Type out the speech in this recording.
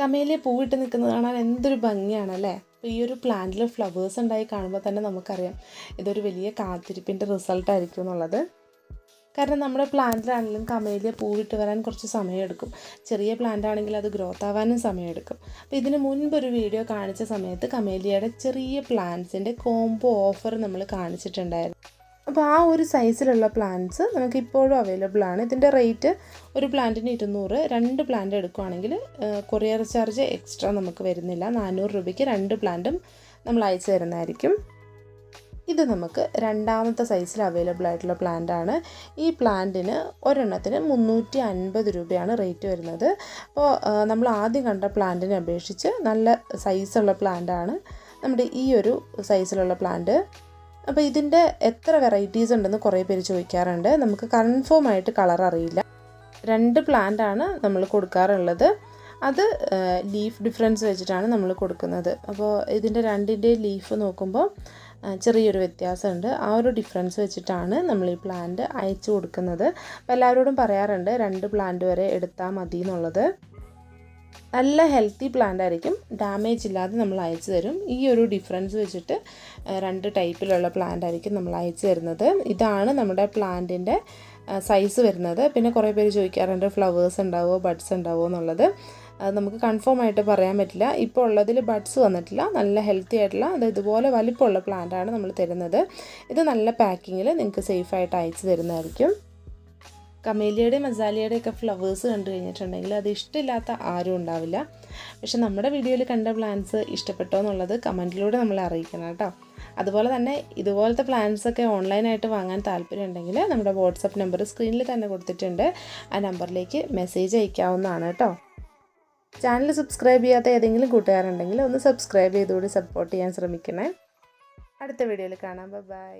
Camellia പൂവിട്ട് നിൽക്കുന്നത് കാണാൻ എന്തൊരു ഭംഗിയാണല്ലേ? അപ്പോൾ ഈ ഒരു പ്ലാന്റിൽ ഫ്ലവേഴ്സ് ഉണ്ടായി കാണുമ്പോൾ തന്നെ നമുക്കറിയാം ഇതൊരു വലിയ കാത്തിരിപ്പിന്റെ റിസൾട്ട് ആയിരിക്കും എന്നുള്ളത്. കാരണം നമ്മുടെ പ്ലാന്റിലാണെങ്കിലും കമേലിയ പൂവിട്ട് വരാൻ കുറച്ച് സമയമെടുക്കും. ചെറിയ പ്ലാന്റ് ആണെങ്കിൽ അത് ഗ്രോത്ത് ആവാനും സമയമെടുക്കും. അപ്പോൾ ഇതിന് മുൻപ് ഒരു വീഡിയോ കാണിച്ച സമയത്ത് കമേലിയയുടെ ചെറിയ പ്ലാന്റ്സിന്റെ കോംബോ ഓഫർ നമ്മൾ കാണിച്ചിട്ടുണ്ടായിരുന്നു. അപ്പോൾ ആ ഒരു സൈസിലുള്ള പ്ലാന്റ്സ് നമുക്ക് ഇപ്പോഴും അവൈലബിൾ ആണ്. ഇതിന്റെ റേറ്റ് ഒരു പ്ലാന്റിന് ഇരുന്നൂറ് രണ്ട് പ്ലാന്റ് എടുക്കുകയാണെങ്കിൽ കൊറിയർ ചാർജ് എക്സ്ട്രാ നമുക്ക് വരുന്നില്ല. നാനൂറ് രൂപയ്ക്ക് രണ്ട് പ്ലാന്റും നമ്മൾ അയച്ചു തരുന്നതായിരിക്കും. ഇത് നമുക്ക് രണ്ടാമത്തെ സൈസിൽ അവൈലബിൾ ആയിട്ടുള്ള പ്ലാന്റ് ആണ്. ഈ പ്ലാന്റിന് ഒരെണ്ണത്തിന് മുന്നൂറ്റി അൻപത് രൂപയാണ് റേറ്റ് വരുന്നത്. അപ്പോൾ നമ്മൾ ആദ്യം കണ്ട പ്ലാന്റിനെ അപേക്ഷിച്ച് നല്ല സൈസുള്ള പ്ലാന്റ് ആണ് നമ്മുടെ ഈ ഒരു സൈസിലുള്ള പ്ലാന്റ് അപ്പോൾ ഇതിന്റെ എത്ര വെറൈറ്റീസ് ഉണ്ടെന്ന് കുറേ പേര് ചോദിക്കാറുണ്ട്. നമുക്ക് കൺഫേം ആയിട്ട് കളർ അറിയില്ല. രണ്ട് പ്ലാന്റ് ആണ് നമ്മൾ കൊടുക്കാറുള്ളത്. അത് ലീഫ് ഡിഫറൻസ് വെച്ചിട്ടാണ് നമ്മൾ കൊടുക്കുന്നത്. അപ്പോൾ ഇതിന്റെ രണ്ടിന്റെ ലീഫ് നോക്കുമ്പോൾ ചെറിയൊരു വ്യത്യാസമുണ്ട്. ആ ഒരു ഡിഫറൻസ് വെച്ചിട്ടാണ് നമ്മൾ ഈ പ്ലാന്റ് അയച്ചു കൊടുക്കുന്നത്. അപ്പോൾ എല്ലാവരോടും പറയാറുണ്ട് രണ്ട് പ്ലാന്റ് വരെ എടുത്താൽ മതി എന്നുള്ളത് നല്ല ഹെൽത്തി പ്ലാന്റ് ആയിരിക്കും. ഡാമേജ് ഇല്ലാതെ നമ്മൾ അയച്ചു തരും. ഈ ഒരു ഡിഫറൻസ് വെച്ചിട്ട് രണ്ട് ടൈപ്പിലുള്ള പ്ലാന്റ് ആയിരിക്കും നമ്മൾ അയച്ചു തരുന്നത്. ഇതാണ് നമ്മുടെ പ്ലാന്റിന്റെ സൈസ് വരുന്നത്. പിന്നെ കുറേ പേര് ചോദിക്കാറുണ്ട് ഫ്ലവേഴ്സ് ഉണ്ടാവുമോ ബഡ്സ് ഉണ്ടാവുമോ എന്നുള്ളത്. അത് നമുക്ക് കൺഫേം ആയിട്ട് പറയാൻ പറ്റില്ല. ഇപ്പോൾ ഉള്ളതിൽ ബഡ്സ് വന്നിട്ടില്ല. നല്ല ഹെൽത്തി ആയിട്ടുള്ള അത് ഇതുപോലെ വലിപ്പമുള്ള പ്ലാന്റ് ആണ് നമ്മൾ തരുന്നത്. ഇത് നല്ല പാക്കിങ്ങിൽ നിങ്ങൾക്ക് സേഫായിട്ട് അയച്ചു തരുന്നതായിരിക്കും. കമേലിയുടെയും മസാലയുടെ ഒക്കെ ഫ്ലവേഴ്സ് കണ്ടു കഴിഞ്ഞിട്ടുണ്ടെങ്കിൽ അത് ഇഷ്ടമില്ലാത്ത ആരും ഉണ്ടാവില്ല. പക്ഷെ നമ്മുടെ വീഡിയോയിൽ കണ്ട പ്ലാൻസ് ഇഷ്ടപ്പെട്ടോ എന്നുള്ളത് കമന്റിലൂടെ നമ്മൾ അറിയിക്കണം കേട്ടോ. അതുപോലെ തന്നെ ഇതുപോലത്തെ പ്ലാൻസ് ഒക്കെ ഓൺലൈനായിട്ട് വാങ്ങാൻ താല്പര്യം ഉണ്ടെങ്കിൽ നമ്മുടെ വാട്സപ്പ് നമ്പർ സ്ക്രീനിൽ തന്നെ കൊടുത്തിട്ടുണ്ട്. ആ നമ്പറിലേക്ക് മെസ്സേജ് അയക്കാവുന്നതാണ് കേട്ടോ. ചാനൽ സബ്സ്ക്രൈബ് ചെയ്യാത്ത ഏതെങ്കിലും കൂട്ടുകാരുണ്ടെങ്കിൽ ഒന്ന് സബ്സ്ക്രൈബ് ചെയ്തുകൂടി സപ്പോർട്ട് ചെയ്യാൻ ശ്രമിക്കണേ. അടുത്ത വീഡിയോയിൽ കാണാം. ബൈ